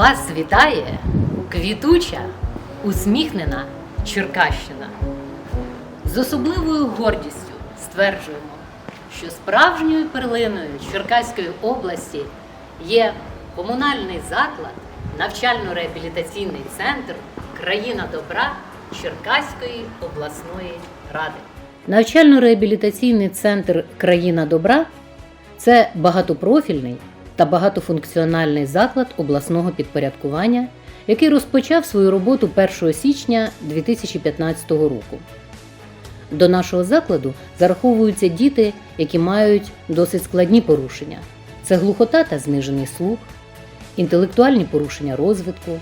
Вас вітає квітуча, усміхнена Черкащина. З особливою гордістю стверджуємо, що справжньою перлиною Черкаської області є комунальний заклад, навчально-реабілітаційний центр Країна добра Черкаської обласної ради. Навчально-реабілітаційний центр Країна добра це багатопрофільний та багатофункціональний заклад обласного підпорядкування, який розпочав свою роботу 1 січня 2015 року. До нашого закладу зараховуються діти, які мають досить складні порушення: це глухота та знижений слух, інтелектуальні порушення розвитку,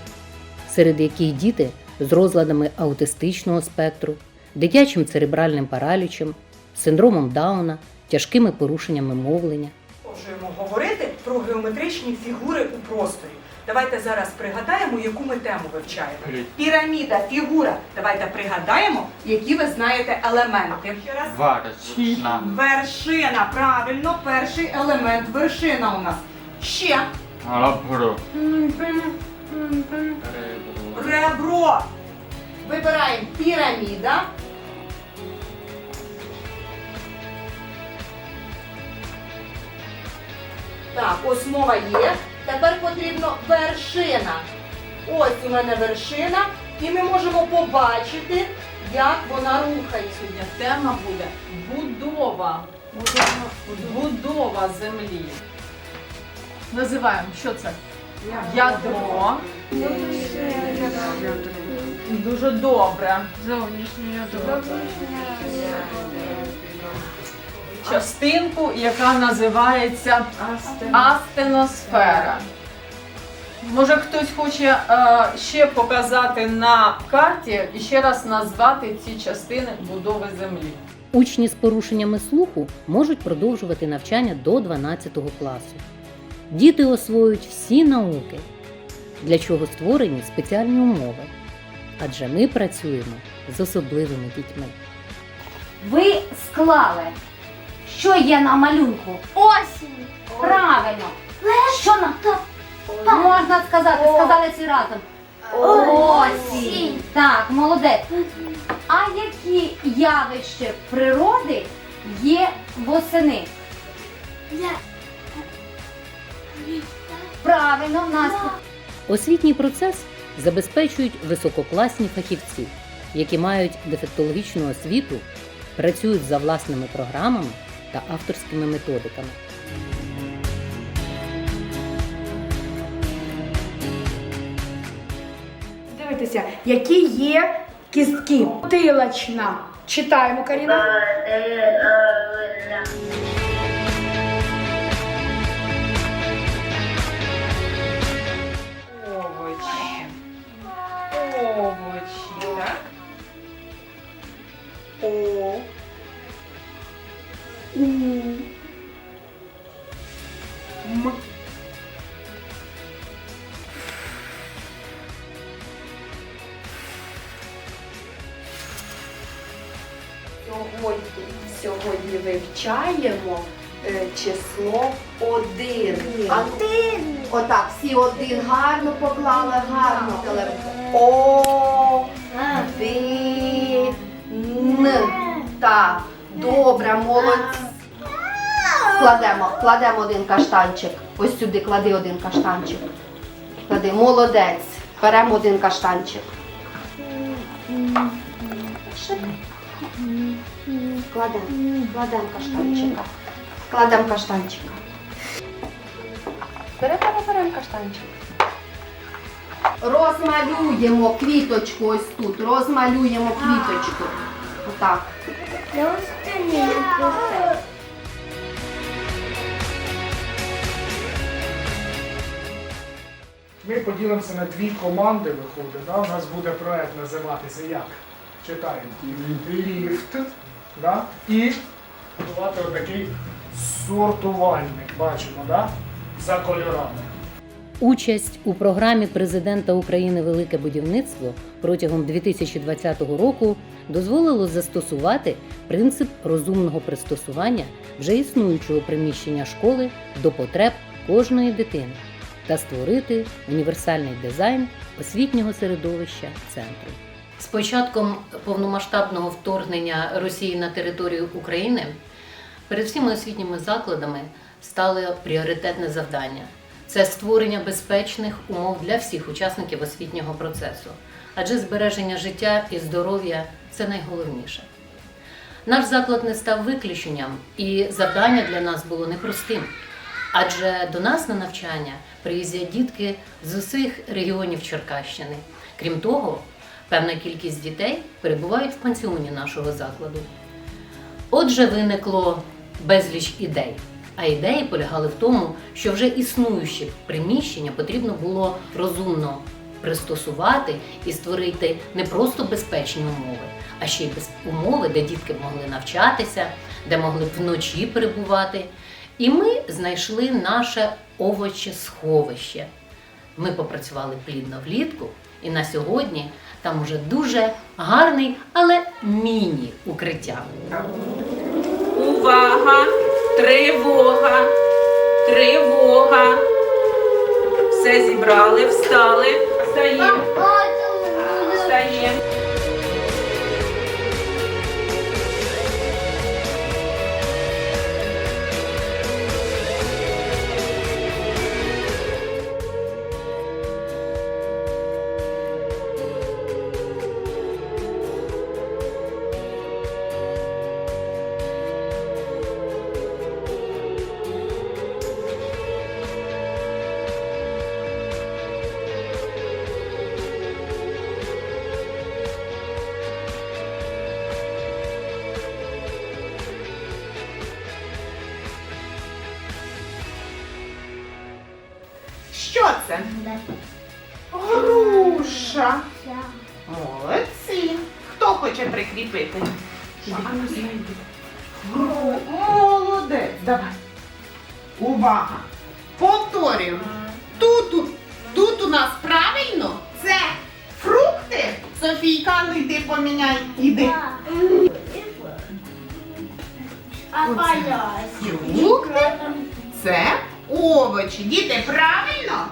серед яких діти з розладами аутистичного спектру, дитячим церебральним паралічем, синдромом Дауна, тяжкими порушеннями мовлення. Продовжуємо говорити про геометричні фігури у просторі. Давайте зараз пригадаємо, яку ми тему вивчаємо. Піраміда, фігура. Давайте пригадаємо, які ви знаєте елементи. Варочна. Вершина, правильно, перший елемент вершина у нас. Ще Ребро. ребро. Вибираємо піраміда. Так, основа є. Тепер потрібно вершина. Ось у мене вершина, і ми можемо побачити, як вона рухається. Тема буде будова. Будова землі. Називаємо, що це? Ядро. Дуже добре. Зовнішнє ядро. Частинку, яка називається астеносфера. Може хтось хоче е, ще показати на карті і ще раз назвати ці частини будови землі. Учні з порушеннями слуху можуть продовжувати навчання до 12 класу. Діти освоюють всі науки, для чого створені спеціальні умови. Адже ми працюємо з особливими дітьми. Ви склали. Що є на малюнку? Осінь. Правильно. Що нам можна сказати? Сказали всі разом. Осінь. Так, молодець. А які явища природи є восени? Правильно, в нас Освітній процес забезпечують висококласні фахівці, які мають дефектологічну освіту, працюють за власними програмами та авторськими методиками. Дивитися, які є кістки. Тилочна. Читаємо, Каріна. М. Сьогодні, сьогодні вивчаємо е, число один. Один. Отак, всі один гарно поклали, гарно телефон. О, ви, н. Так, добре, молодці. Кладемо, кладемо один каштанчик. Ось сюди клади один каштанчик. Клади, молодець. Беремо один каштанчик. Кладемо, кладемо каштанчика. Кладемо каштанчика. Бере, бере, беремо каштанчик. Розмалюємо квіточку ось тут. Розмалюємо квіточку. Отак. Ми поділимося на дві команди, виходить. Да? У нас буде проект називатися як? Читаємо. Ліфт. Да? І будувати отакий сортувальник. Бачимо, да? за кольорами. Участь у програмі президента України Велике будівництво протягом 2020 року дозволило застосувати принцип розумного пристосування вже існуючого приміщення школи до потреб кожної дитини. Та створити універсальний дизайн освітнього середовища центру. З початком повномасштабного вторгнення Росії на територію України перед всіма освітніми закладами стало пріоритетне завдання це створення безпечних умов для всіх учасників освітнього процесу, адже збереження життя і здоров'я це найголовніше. Наш заклад не став виключенням, і завдання для нас було непростим. Адже до нас на навчання приїздять дітки з усіх регіонів Черкащини. Крім того, певна кількість дітей перебувають в пансіоні нашого закладу. Отже, виникло безліч ідей. А ідеї полягали в тому, що вже існуючі приміщення потрібно було розумно пристосувати і створити не просто безпечні умови, а ще й без- умови, де дітки могли навчатися, де могли вночі перебувати. І ми знайшли наше овочесховище. Ми попрацювали плідно влітку, і на сьогодні там уже дуже гарний, але міні-укриття. Увага! Тривога! Тривога! Все зібрали, встали. Встаємо. Що це? Груша. Молодці. Хто хоче прикріпити? Гру. Молодець. Давай. Увага. Повторюємо. Тут, у- тут у нас правильно це фрукти. Софійка, ну йди поміняй. Іди. Фрукти це овочі. Діти, правильно?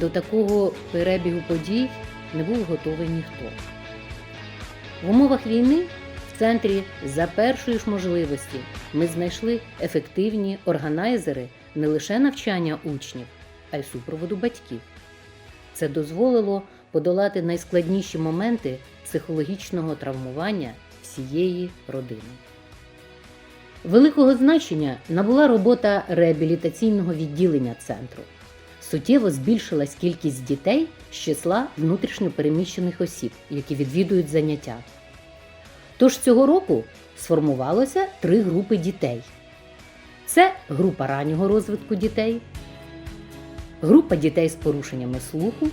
До такого перебігу подій не був готовий ніхто. В умовах війни в центрі за першої ж можливості ми знайшли ефективні органайзери не лише навчання учнів, а й супроводу батьків. Це дозволило подолати найскладніші моменти психологічного травмування всієї родини. Великого значення набула робота реабілітаційного відділення центру. Суттєво збільшилась кількість дітей з числа внутрішньопереміщених осіб, які відвідують заняття. Тож цього року сформувалося три групи дітей: це група раннього розвитку дітей, група дітей з порушеннями слуху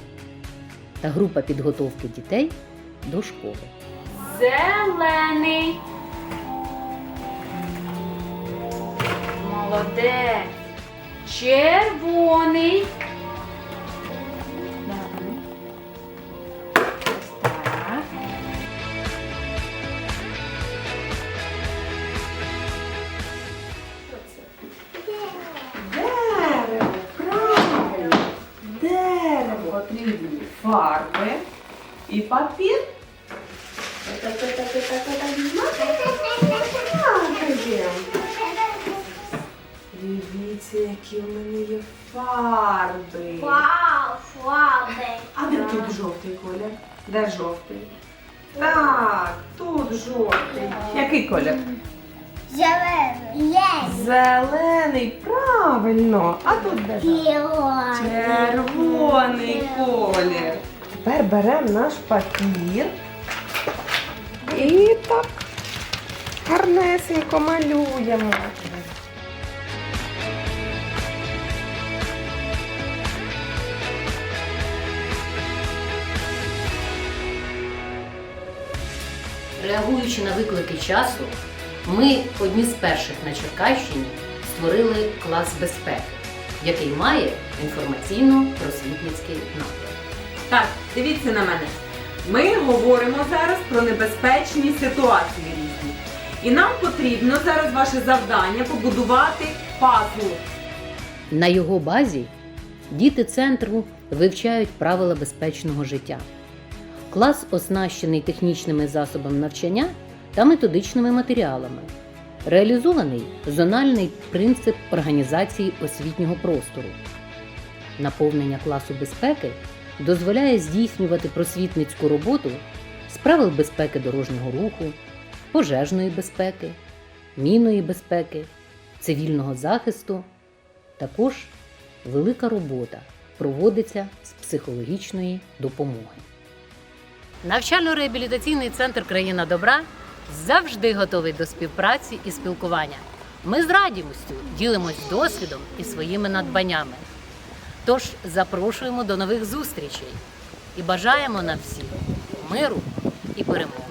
та група підготовки дітей до школи. Зелений. Молодець. Червоний. Ось так. Дерево, правильно. Дерево. Потрібні фарби і папір. Дивіться, які в мене є фарби. Вау, флаби. А де тут жовтий колір? Де жовтий? Так, тут жовтий. Який колір? Зелений. Є. Зелений, правильно. А тут де? Червоний колір. Тепер беремо наш папір і так гарнесенько малюємо. Реагуючи на виклики часу, ми одні з перших на Черкащині створили клас безпеки, який має інформаційно-просвітницький напрям. Так, дивіться на мене. Ми говоримо зараз про небезпечні ситуації різні. І нам потрібно зараз ваше завдання побудувати пазл. На його базі Діти центру вивчають правила безпечного життя. Клас оснащений технічними засобами навчання та методичними матеріалами. Реалізований зональний принцип організації освітнього простору. Наповнення класу безпеки дозволяє здійснювати просвітницьку роботу з правил безпеки дорожнього руху, пожежної безпеки, мінної безпеки, цивільного захисту. Також велика робота проводиться з психологічної допомоги. Навчально-реабілітаційний центр Країна добра завжди готовий до співпраці і спілкування. Ми з радістю ділимось досвідом і своїми надбаннями. Тож запрошуємо до нових зустрічей і бажаємо нам всім миру і перемоги.